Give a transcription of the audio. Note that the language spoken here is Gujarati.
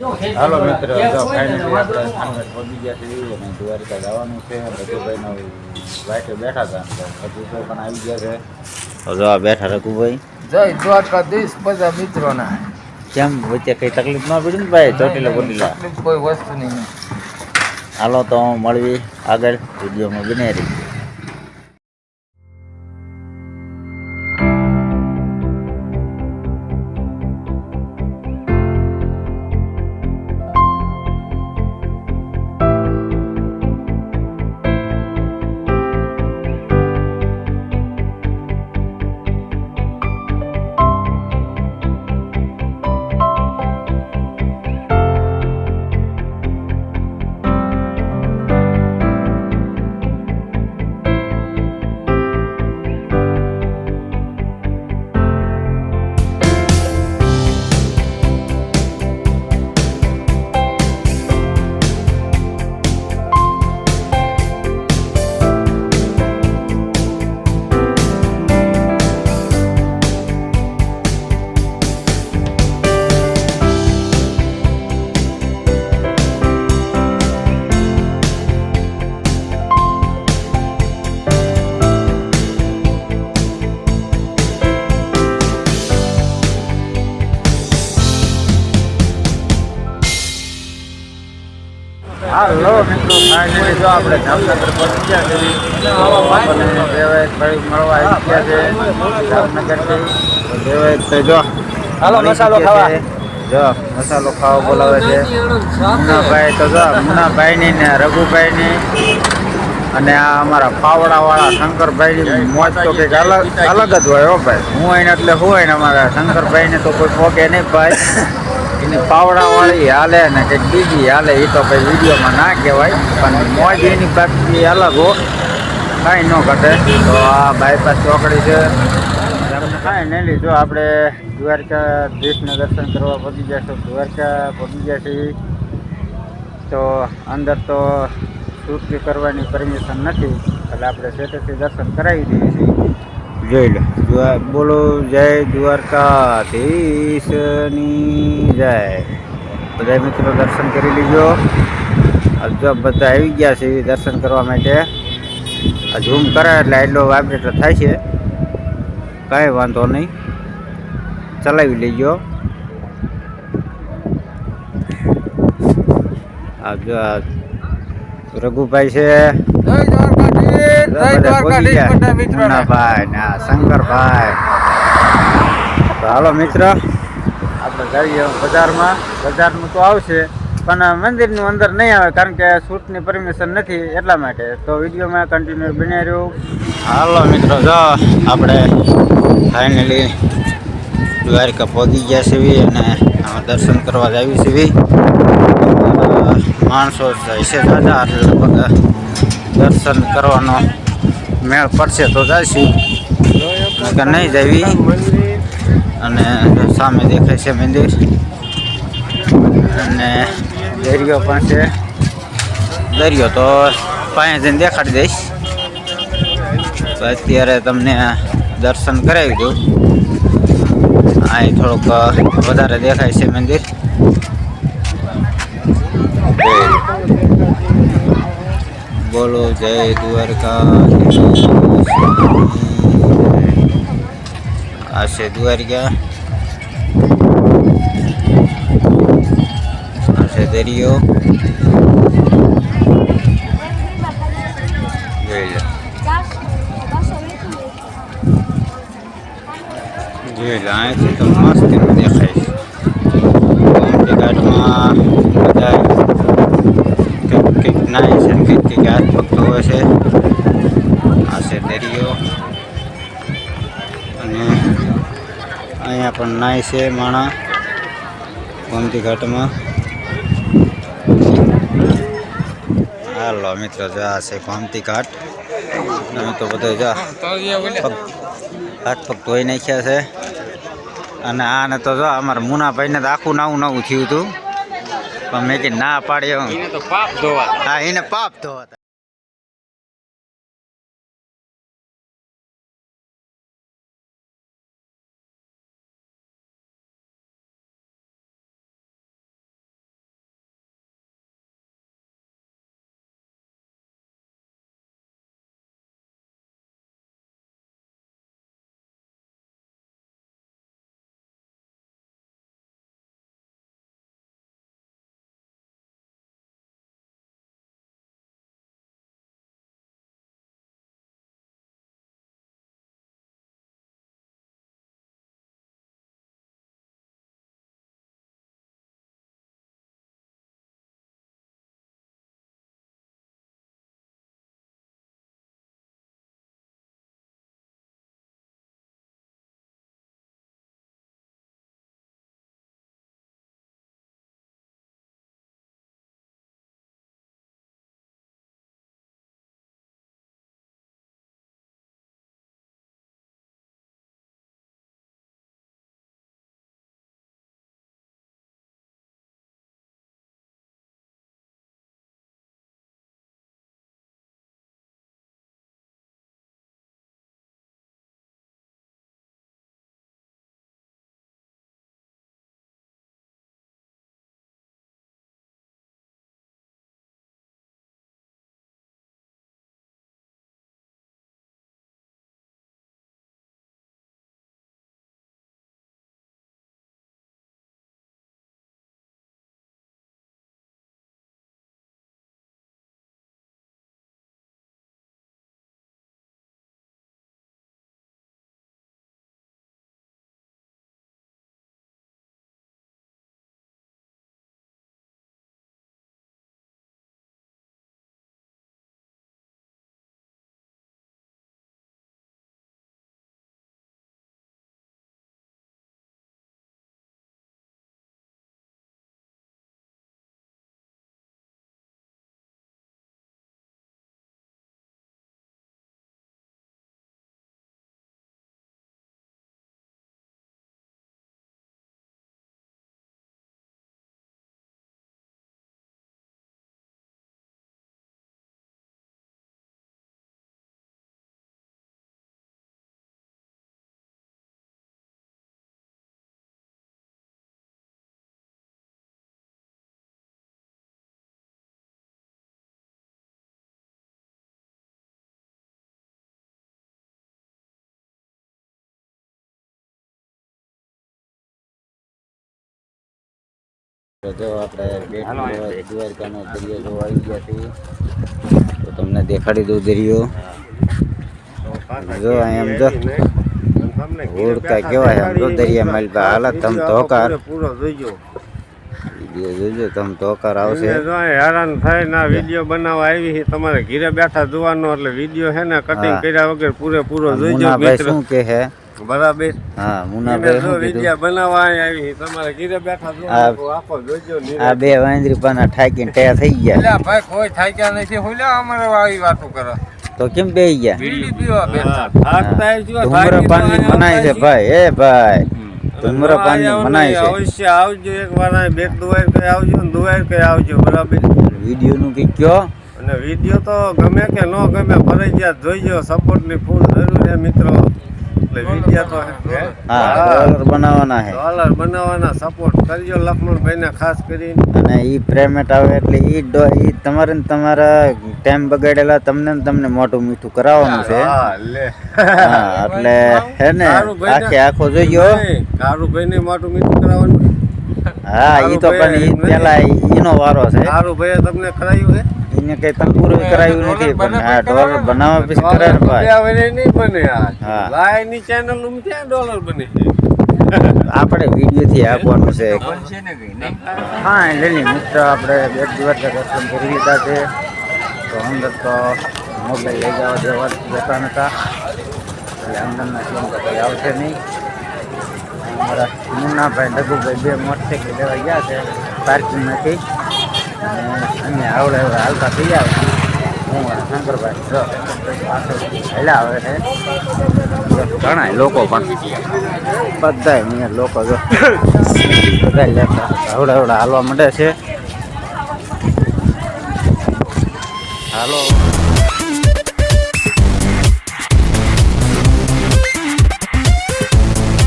હાલો મિત્ર જો ફાઇનલી આપણે સામે પહોંચી ગયા છીએ અને દ્વારિકા જવાનું છે. રઘુભાઈનો વાટે બેઠા હતા. રઘુભાઈ પણ આવી ગયા છે. તો જો બેઠા રઘુભાઈ. જય દ્વારકાધીશ બધા મિત્રોના. કેમ? વચ્ચે કંઈ તકલીફ ના પડી ને ભાઈ? ચોટીલા બોટીલા કોઈ વસ્તુ નહીં. હાલો તો મળવી આગળ વિડીયોમાં બને રહી હાલો મિત્રો ફાઇનલી જો આપણે જામનગર પહોંચ્યા છે આપણને દેવાય ભાઈ મળવા આવી ગયા છે જામનગરથી. તો દેવાય તો જો હાલો, મસાલો ખાવા. જો મસાલો ખાવા બોલાવે છે. મુનાભાઈ તો જો મુન્નાભાઈની ને રઘુભાઈની અને આ અમારા પાવડાવાળા શંકરભાઈની મોજ તો કંઈક અલગ અલગ જ હોય હો ભાઈ. હું હોય ને એટલે હું હોય ને અમારા શંકરભાઈને તો કોઈ પોકે નહીં ભાઈ. એની પાવડાવાળી હાલે ને કંઈક બીજી હાલે એ તો કંઈ વિડીયોમાં ના કહેવાય, પણ મોજ એની બાકી અલગ હો. કાંઈ ન ઘટે. તો આ બાયપાસ ચોકડી છે. કાંઈ નહીં લીધો, આપણે દ્વારકા દેશને દર્શન કરવા પહોંચી છો દ્વારકા પહોંચી છીએ. તો અંદર તો શૂટ કરવાની પરમિશન નથી. એટલે આપણે સેટેથી દર્શન કરાવી દઈએ છીએ. જોઈ લો. બોલો, જય દ્વારકાધીશની જય. બધા મિત્રો દર્શન કરી લીજો. જો બધા આવી ગયા છે દર્શન કરવા માટે. ઝૂમ કરે એટલે એટલો વાઇબ્રેટર થાય છે. કાંઈ વાંધો નહીં. ચલાવી લેજો. આ રઘુભાઈ છે. મુન્નાભાઈ ને શંકરભાઈ. હાલો મિત્ર આપણે જઈએ બજારમાં. બજારનું તો આવશે પણ મંદિરની અંદર નહીં આવે કારણ કે શૂટની પરમિશન નથી એટલા માટે. તો વિડીયોમાં કન્ટિન્યુ બની રહ્યું હાલો મિત્રો જો આપણે ફાઇનલી દ્વારકા પહોંચી ગયા છીએ અને દર્શન કરવા જ આવી છીએ માણસો છે દાદા એટલે લગભગ દર્શન કરવાનો મેળ પડશે તો જઈશું. કે નહીં જવી. અને સામે દેખાય છે મંદિર. અને દરિયો પણ છે. દરિયો તો પાસે જઈને દેખાડી દઈશ. તો અત્યારે તમને દર્શન કરાવી દઉં. અહીં થોડુંક વધારે દેખાય છે મંદિર. બોલો જય દ્વારકા આ છે દ્વારકા. આ છે દરિયો. જોઈ લો. તો મસ્ત દેખાય છે. નાય છે કંઈક હાથ પગતો હોય છે. આ છે દરિયો અને અહીંયા પણ નાય છે માણા ગોમતી ઘાટમાં. હાલો મિત્રો, જો આ છે ગોમતી ઘાટ. અમે તો બધો જો હાથ પગ ધોઈ નાખ્યા છે. અને આને તો જો અમારા મુનાભાઈને તો આખું નવું નવું થયું હતું. પણ મેં કે ના પાડ્યો. તો પાપ ધોવા. હા એને પાપ ધોવા તો જો આપણે બેટ દ્વારકાનો દરિયો જોવા આવી ગયા છીએ. તો તમને દેખાડી દઉં દરિયો. જો એમ જો. ઓળખા કેવાય આમ જો દરિયા માલ હાલત તમ ધોકાર પૂરો જોઈજો વીડિયો જોજો તમ ધોકાર આવશે. હેરાન થઈને આ વીડિયો બનાવવા આવી છે તમારે ઘીરે બેઠા જોવાનો એટલે વીડિયો છે ને કટિંગ કર્યા વગર પૂરેપૂરો જોઈજો શું કે હે બરાબર. હા મુનાભાઈ જો શું બનાવવા આવી. તમારે ઘરે બેઠા આ- આપો જોજો આ બે વાંદરી પાના ઠાકીને તૈયાર થઈ ગયા. એટલે ભાઈ કોઈ ઠાક્યા નથી. હોલ્યા અમારે આવી વાતો કરો તો કેમ બે ગયા? બીડી પીવા બેઠા. હા, થાકતા આવજો, ધૂમ્રપાનની થાકી તો મનાય છે ભાઈ એ ભાઈ. અને પાણી મનાય છે. અવશ્ય આવજો એક વાર અહીં બેટ દુવાય કઈ આવજો ને દુવાઈ કઈ આવજો બરાબર? વીડિયો નું કઈ કયો? અને વીડિયો તો ગમે કે ન ગમે ફરજિયાત જોઈજો સપોર્ટની ફૂલ જરૂર છે મિત્રો. એટલે વિડિયા તો હે? ડોલર બનાવવાના છે ડોલર બનાવવાના સપોર્ટ કરજો લક્ષ્મણભાઈને ખાસ કરીને. અને ઈ પેમેન્ટ આવે એટલે ઈ ડો ઈ તમારે ને તમારા ટાઈમ બગાડેલા તમને ને તમને મોટું મીઠું કરાવવાનું છે. હા લે. હા એટલે હે ને આખો જોઈયો આખે આખો જોઈજો કારુભાઈને મોટું મીઠું કરાવવાનું. હા ઈ તો પણ ઈ પેલા ઈનો વારો છે. કારુભાઈએ તમને કરાયું છે? એને કઈ પૂરું કરાયું નથી પણ આ ડોલર બનાવવા પછી કરાર ભાઈ ડોલર નહીં બને હા. લાયની ચેનલનું ક્યાં ડોલર બને છે? આપણે વીડિયો થી આપવાનું છે. બનશે ને કઈ? નહીં હા એટલે નહીં મિત્ર આપણે બે દિવસ દર્શન કરી લીધા છે. તો અંદર તો મોબાઈલ લઈ જવા દેવા જતા નતા એટલે અંદરના સીન તો કંઈ આવશે નહીં. અમારા મુન્નાભાઈ લઘુભાઈ બે મોટરસાઇકલ લેવા ગયા છે. પાર્કિંગમાંથી અને આવડે હાલતા થઈ જાય હું શંકરભાઈ આવે છે ઘણા લોકો પણ. બધાય અહીંયા લોકો જો. બધા લેતા. હવડા હવડા હાલવા માંડે છે. હાલો.